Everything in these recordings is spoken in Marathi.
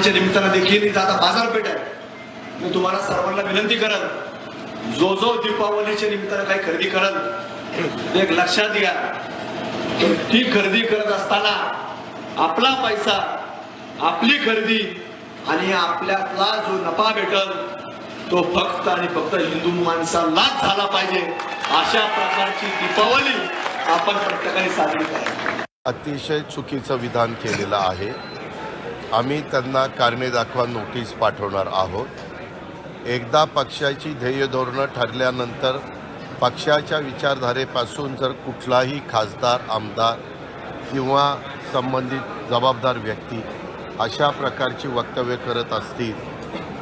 दीपावलीच्या निमित्तानं देखील इथं आता बाजारपेठ आहे. मी तुम्हाला सर्वांना विनंती करल जो जो दीपावलीच्या निमित्तानं काही खरेदी करल एक लक्षात घ्या. ती खरेदी करत असताना आपला पैसा आपली खरेदी आणि आपल्यातला जो नफा भेटल तो फक्त आणि फक्त हिंदू माणसालाच झाला पाहिजे. अशा प्रकारची दीपावली आपण प्रत्येकाने साजरी करावी. अतिशय चुकीचं विधान केलेलं आहे. आम्ही त्यांना कारणे दाखवा नोटीस पाठवणार आहोत. एकदा पक्षाची ध्येय धोरणं ठरल्यानंतर पक्षाच्या विचारधारेपासून जर कुठलाही खासदार आमदार किंवा संबंधित जबाबदार व्यक्ती अशा प्रकारची वक्तव्य करत असतील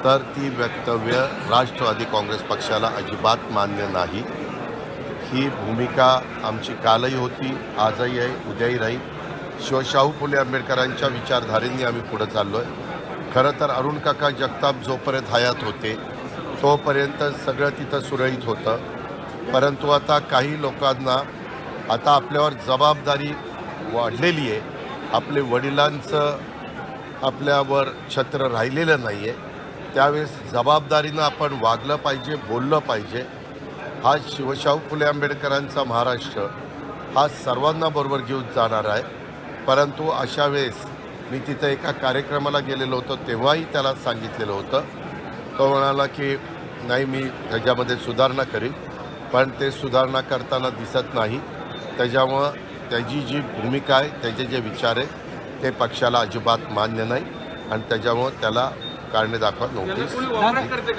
तर ती वक्तव्य राष्ट्रवादी काँग्रेस पक्षाला अजिबात मान्य नाही. ही भूमिका आमची कालही होती आजही आहे उद्याही राहील. शिवशाहू फुले आंबेडकरांच्या विचारधारेने आम्ही पुढं चाललो आहे खरं तर अरुण काका जगताप जोपर्यंत हयात होते तोपर्यंत सगळं तिथं सुरळीत होतं. परंतु आता काही लोकांना आता आपल्यावर जबाबदारी वाढलेली आहे. आपले वडिलांचं आपल्यावर छत्र राहिलेलं नाही आहे त्यावेळेस जबाबदारीनं आपण वागलं पाहिजे बोललं पाहिजे. हा शिवशाहू फुले आंबेडकरांचा महाराष्ट्र हा सर्वांना बरोबर घेऊन जाणार आहे. परंतु अशा वेळेस मी तिथं एका कार्यक्रमाला गेलेलो होतो तेव्हाही त्याला सांगितलेलं होतं. तो म्हणाला की नाही मी त्याच्यामध्ये सुधारणा करीन. पण ते सुधारणा करताना दिसत नाही. त्याच्यामुळं त्याची जी भूमिका आहे त्याचे जे विचार आहे ते पक्षाला अजिबात मान्य नाही. आणि त्याच्यामुळं त्याला कारणे दाखवा नोटीस.